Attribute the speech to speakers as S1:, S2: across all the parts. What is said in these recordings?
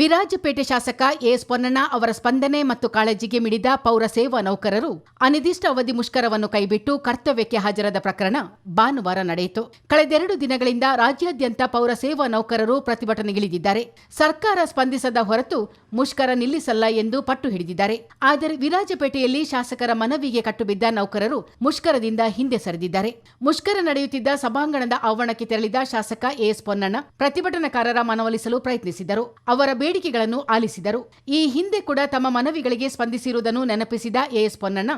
S1: ವಿರಾಜಪೇಟೆ ಶಾಸಕ ಎಸ್ ಪೊನ್ನಣ್ಣ ಅವರ ಸ್ಪಂದನೆ ಮತ್ತು ಕಾಳಜಿಗೆ ಮಿಡಿದ ಪೌರ ಸೇವಾ ನೌಕರರು ಅನಿರ್ದಿಷ್ಟ ಅವಧಿ ಮುಷ್ಕರವನ್ನು ಕೈಬಿಟ್ಟು ಕರ್ತವ್ಯಕ್ಕೆ ಹಾಜರಾದ ಪ್ರಕರಣ ಭಾನುವಾರ ನಡೆಯಿತು. ಕಳೆದೆರಡು ದಿನಗಳಿಂದ ರಾಜ್ಯಾದ್ಯಂತ ಪೌರ ಸೇವಾ ನೌಕರರು ಪ್ರತಿಭಟನೆಗಿಳಿದಿದ್ದಾರೆ. ಸರ್ಕಾರ ಸ್ಪಂದಿಸದ ಹೊರತು ಮುಷ್ಕರ ನಿಲ್ಲಿಸಲ್ಲ ಎಂದು ಪಟ್ಟು ಹಿಡಿದಿದ್ದಾರೆ. ಆದರೆ ವಿರಾಜಪೇಟೆಯಲ್ಲಿ ಶಾಸಕರ ಮನವಿಗೆ ಕಟ್ಟುಬಿದ್ದ ನೌಕರರು ಮುಷ್ಕರದಿಂದ ಹಿಂದೆ ಸರಿದಿದ್ದಾರೆ. ಮುಷ್ಕರ ನಡೆಯುತ್ತಿದ್ದ ಸಭಾಂಗಣದ ಆವರಣಕ್ಕೆ ತೆರಳಿದ ಶಾಸಕ ಎಸ್ ಪೊನ್ನಣ್ಣ ಪ್ರತಿಭಟನಾಕಾರರ ಮನವೊಲಿಸಲು ಪ್ರಯತ್ನಿಸಿದರು. ಅವರ ಬೇಡಿಕೆಗಳನ್ನು ಆಲಿಸಿದರು. ಈ ಹಿಂದೆ ಕೂಡ ತಮ್ಮ ಮನವಿಗಳಿಗೆ ಸ್ಪಂದಿಸಿರುವುದನ್ನು ನೆನಪಿಸಿದ ಎಎಸ್ ಪೊನ್ನಣ್ಣ,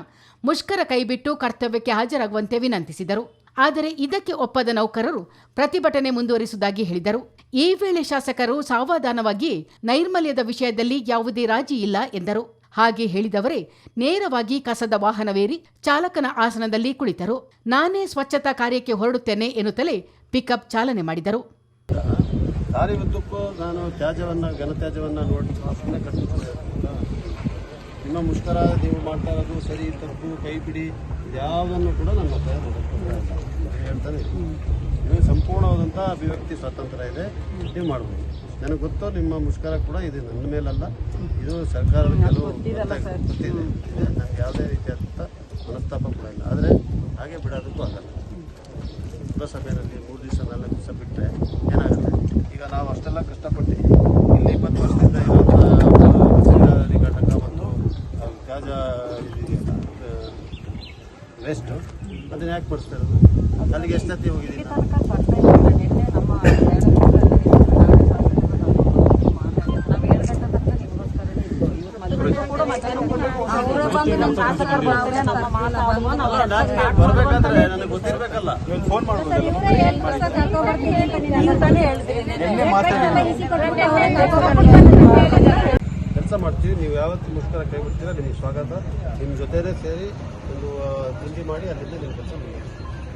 S1: ಮುಷ್ಕರ ಕೈಬಿಟ್ಟು ಕರ್ತವ್ಯಕ್ಕೆ ಹಾಜರಾಗುವಂತೆ ವಿನಂತಿಸಿದರು. ಆದರೆ ಇದಕ್ಕೆ ಒಪ್ಪದ ನೌಕರರು ಪ್ರತಿಭಟನೆ ಮುಂದುವರಿಸುವುದಾಗಿ ಹೇಳಿದರು. ಈ ವೇಳೆ ಶಾಸಕರು ಸಾವಧಾನವಾಗಿ ನೈರ್ಮಲ್ಯದ ವಿಷಯದಲ್ಲಿ ಯಾವುದೇ ರಾಜಿ ಇಲ್ಲ ಎಂದರು. ಹಾಗೆ ಹೇಳಿದವರೇ, ನೇರವಾಗಿ ಕಸದ ವಾಹನವೇರಿ ಚಾಲಕನ ಆಸನದಲ್ಲಿ ಕುಳಿತರು. ನಾನೇ ಸ್ವಚ್ಛತಾ ಕಾರ್ಯಕ್ಕೆ ಹೊರಡುತ್ತೇನೆ ಎನ್ನುತ್ತಲೇ ಪಿಕಪ್ ಚಾಲನೆ ಮಾಡಿದರು.
S2: ದಾರಿ ಉದ್ದಕ್ಕೂ ನಾನು ತ್ಯಾಜ್ಯವನ್ನು ಘನತ್ಯಾಜ್ಯವನ್ನು ನೋಡಿ ಸುಮ್ಮನೆ ಕಟ್ಟಿಕೊಂಡು ನಿಮ್ಮ ಮುಷ್ಕರ ನೀವು ಮಾಡ್ತಾ ಇರೋದು ಸರಿ ತಪ್ಪು ಕೈ ಬಿಡಿ ಯಾವುದನ್ನು ಕೂಡ ನನ್ನ ಹೇಳ್ತಾನೆ. ನಿಮಗೆ ಸಂಪೂರ್ಣವಾದಂಥ ಅಭಿವ್ಯಕ್ತಿ ಸ್ವಾತಂತ್ರ್ಯ ಇದೆ. ನೀವು ಮಾಡ್ಬೋದು. ನನಗೆ ಗೊತ್ತು ನಿಮ್ಮ ಮುಷ್ಕರ ಕೂಡ ಇದೆ. ನನ್ನ ಮೇಲಲ್ಲ. ಇದು ಸರ್ಕಾರದ ಕೆಲವು ಗೊತ್ತಿದೆ. ಇದೆ. ನನಗೆ ಯಾವುದೇ ರೀತಿಯಾದಂಥ ಮನಸ್ತಾಪ ಕೂಡ ಇಲ್ಲ. ಆದರೆ ಹಾಗೆ ಬಿಡೋದಕ್ಕೂ ಆಗಲ್ಲ. ಸಭೆಯಲ್ಲಿ ಮೂರು ದಿವಸ ನಾಲ್ಕು ಅದನ್ನ ಯಾಕೆ ಪಡಿಸ್ತಾ ಇರೋದು ಅಲ್ಲಿಗೆ ಎಷ್ಟು ಸತಿ ಹೋಗಿದ್ದೀನಿ? ಬರ್ಬೇಕಾದ್ರೆ ನನಗೆ ಗೊತ್ತಿರಬೇಕಲ್ಲ ಫೋನ್ ಕೆಲಸ ಮಾಡ್ತೀವಿ. ನೀವು ಯಾವತ್ತು ಮುಷ್ಕರ ಕೈ ಬಿಡ್ತೀರಾ ನಿಮ್ಗೆ ಸ್ವಾಗತ. ನಿಮ್ಮ ಜೊತೆನೇ ಸೇರಿ ಒಂದು ತಿಂಡಿ ಮಾಡಿ ಅಲ್ಲಿಂದ ನಿಮ್ಮ ಕೆಲಸ ಮಾಡಿ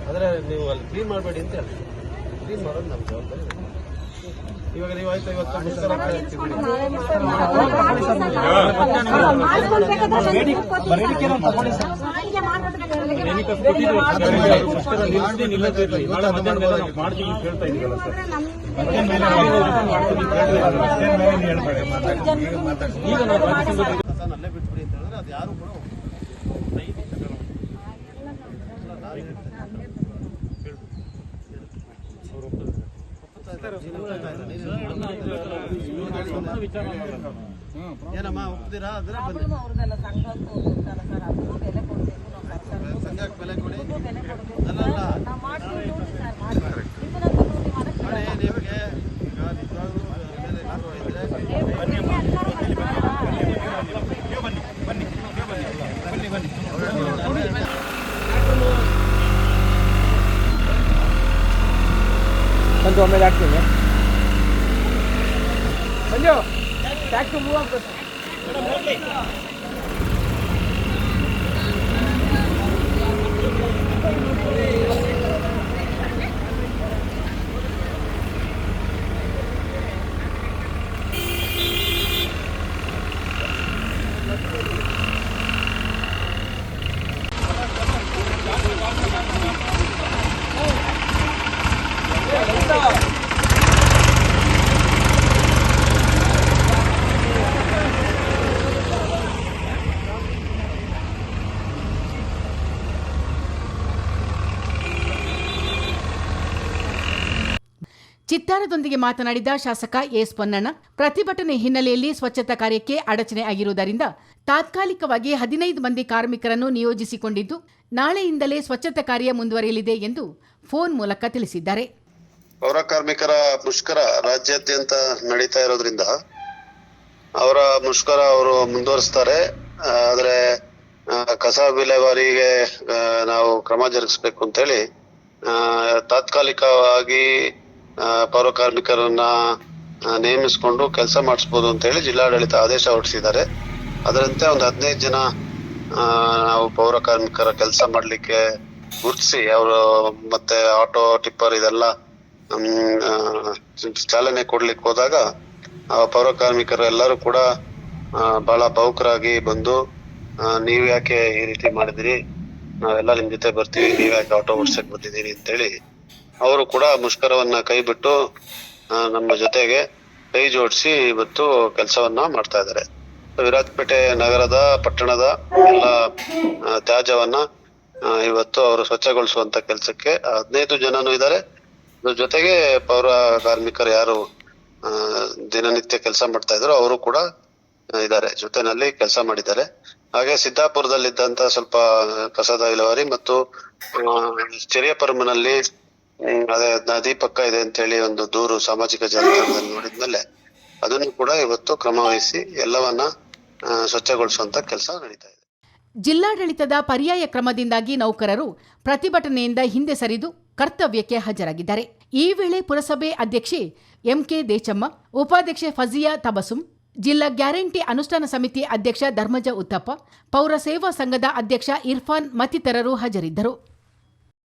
S2: ಆದರೆ ನೀವು ಅಲ್ಲಿ ಕ್ಲೀನ್ ಮಾಡಬೇಡಿ ಅಂತ ಹೇಳಿ ಕ್ಲೀನ್ ಮಾಡೋದು ನಮ್ಮ ಜವಾಬ್ದಾರಿ ಇವಾಗ ನೀವು ಆಯ್ತು ಇವತ್ತು ಮುಷ್ಕರ ಕೈ ಈಗ ಕಸನ ಅಲ್ಲೇ ಬಿಟ್ಬಿಡಿ ಅಂತ ಹೇಳಿದ್ರೆ ಅದು ಯಾರು ಕೂಡ ಏನಮ್ಮ ಒಪ್ತೀರಾ ಅಂದ್ರೆ ಬನ್ನಿ ಸಂಘಕ್ಕೆ ಬೆಲೆ ಕೊಡಿ ಅಲ್ಲಲ್ಲ ನೋಡಿ ನಿಮಗೆ ಈಗ ನಿಜವಾಗ್ಲೂ ಮೇಲೆ ಏನಾದ್ರು ಇದ್ರೆ
S3: ಸಂಜು ಆಮೇಲೆ ಹಾಕ್ತೀನಿ ಸಂಜು ಟ್ಯಾಕ್ಸಿ ಮೂವ್ ಆಗ್ಬೇಕು
S1: ಚಿತ್ತಾರದೊಂದಿಗೆ ಮಾತನಾಡಿದ ಶಾಸಕ ಎಸ್ ಪೊನ್ನಣ್ಣ ಪ್ರತಿಭಟನೆ ಹಿನ್ನೆಲೆಯಲ್ಲಿ ಸ್ವಚ್ಛತಾ ಕಾರ್ಯಕ್ಕೆ ಅಡಚಣೆ ಆಗಿರುವುದರಿಂದ ತಾತ್ಕಾಲಿಕವಾಗಿ ಹದಿನೈದು ಮಂದಿ ಕಾರ್ಮಿಕರನ್ನು ನಿಯೋಜಿಸಿಕೊಂಡಿದ್ದು, ನಾಳೆಯಿಂದಲೇ ಸ್ವಚ್ಛತಾ ಕಾರ್ಯ ಮುಂದುವರಿಯಲಿದೆ ಎಂದು ಫೋನ್ ಮೂಲಕ ತಿಳಿಸಿದ್ದಾರೆ.
S2: ಪೌರ ಕಾರ್ಮಿಕರ ಮುಷ್ಕರ ರಾಜ್ಯಾದ್ಯಂತ ನಡೀತಾ ಇರೋದ್ರಿಂದ ಅವರ ಮುಷ್ಕರ ಅವರು ಮುಂದುವರಿಸ್ತಾರೆ. ಆದ್ರೆ ಕಸ ವಿಲೇವಾರಿಗೆ ನಾವು ಕ್ರಮ ಜರುಗಿಸಬೇಕು ಅಂತೇಳಿ ತಾತ್ಕಾಲಿಕವಾಗಿ ಪೌರ ಕಾರ್ಮಿಕರನ್ನ ನೇಮಿಸಿಕೊಂಡು ಕೆಲಸ ಮಾಡಿಸ್ಬೋದು ಅಂತ ಹೇಳಿ ಜಿಲ್ಲಾಡಳಿತ ಆದೇಶ ಹೊರಡಿಸಿದ್ದಾರೆ. ಅದರಂತೆ ಒಂದು ಹದಿನೈದು ಜನ ನಾವು ಪೌರ ಕಾರ್ಮಿಕರ ಕೆಲಸ ಮಾಡಲಿಕ್ಕೆ ಗುರುತಿಸಿ, ಅವರು ಮತ್ತೆ ಆಟೋ ಟಿಪ್ಪರ್ ಇದೆಲ್ಲ ಚಾಲನೆ ಕೊಡ್ಲಿಕ್ಕೆ ಹೋದಾಗ ಪೌರ ಕಾರ್ಮಿಕರು ಎಲ್ಲರೂ ಕೂಡ ಬಹಳ ಭಾವುಕರಾಗಿ ಬಂದು ನೀವು ಯಾಕೆ ಈ ರೀತಿ ಮಾಡಿದಿರಿ? ನಾವೆಲ್ಲ ನಿಮ್ ಜೊತೆ ಬರ್ತೀವಿ, ನೀವ್ ಯಾಕೆ ಆಟೋ ಓಡಿಸಕ್ ಬಂದಿದ್ದೀರಿ ಅಂತೇಳಿ ಅವರು ಕೂಡ ಮುಷ್ಕರವನ್ನ ಕೈ ಬಿಟ್ಟು ನಮ್ಮ ಜೊತೆಗೆ
S4: ಕೈ ಜೋಡಿಸಿ ಇವತ್ತು ಕೆಲಸವನ್ನ ಮಾಡ್ತಾ ಇದ್ದಾರೆ. ವಿರಾಜಪೇಟೆ ನಗರದ ಪಟ್ಟಣದ ಎಲ್ಲ ತ್ಯಾಜ್ಯವನ್ನ ಇವತ್ತು ಅವರು ಸ್ವಚ್ಛಗೊಳಿಸುವಂತ ಕೆಲಸಕ್ಕೆ ಹದಿನೈದು ಜನನು ಇದ್ದಾರೆ. ಜೊತೆಗೆ ಪೌರ ಕಾರ್ಮಿಕರು ಯಾರು ದಿನನಿತ್ಯ ಕೆಲಸ ಮಾಡ್ತಾ ಇದ್ರು ಅವರು ಕೂಡ ಇದ್ದಾರೆ. ಜೊತೆನಲ್ಲಿ ಕೆಲಸ ಮಾಡಿದ್ದಾರೆ. ಹಾಗೆ ಸಿದ್ದಾಪುರದಲ್ಲಿದ್ದಂತ ಸ್ವಲ್ಪ ಕಸದ ಇಳುವರಿ ಮತ್ತು ಚಿರಿಯಪರಮನಲ್ಲಿ ಅದೇ ನದಿ ಪಕ್ಕ ಇದೆ ಅಂತ ಹೇಳಿ ಒಂದು ದೂರು ಸಾಮಾಜಿಕ ಜಾಲತಾಣದಲ್ಲಿ ನೋಡಿದ್ಮೇಲೆ ಅದನ್ನು ಕೂಡ ಇವತ್ತು ಕ್ರಮ ವಹಿಸಿ ಎಲ್ಲವನ್ನ ಸ್ವಚ್ಛಗೊಳಿಸುವಂತ ಕೆಲಸ ನಡೀತಾ ಇದೆ.
S1: ಜಿಲ್ಲಾಡಳಿತದ ಪರ್ಯಾಯ ಕ್ರಮದಿಂದಾಗಿ ನೌಕರರು ಪ್ರತಿಭಟನೆಯಿಂದ ಹಿಂದೆ ಸರಿದು ಕರ್ತವ್ಯಕ್ಕೆ ಹಾಜರಾಗಿದ್ದಾರೆ. ಈ ವೇಳೆ ಪುರಸಭೆ ಅಧ್ಯಕ್ಷೆ ಎಂಕೆ ದೇಚಮ್ಮ, ಉಪಾಧ್ಯಕ್ಷೆ ಫಜಿಯಾ ತಬಸುಂ ಜಿಲ್ಲಾ ಗ್ಯಾರಂಟಿ ಅನುಷ್ಠಾನ ಸಮಿತಿ ಅಧ್ಯಕ್ಷ ಧರ್ಮಜ ಉತ್ತಪ್ಪ, ಪೌರ ಸೇವಾ ಸಂಘದ ಅಧ್ಯಕ್ಷ ಇರ್ಫಾನ್ ಮತ್ತಿತರರು ಹಾಜರಿದ್ದರು.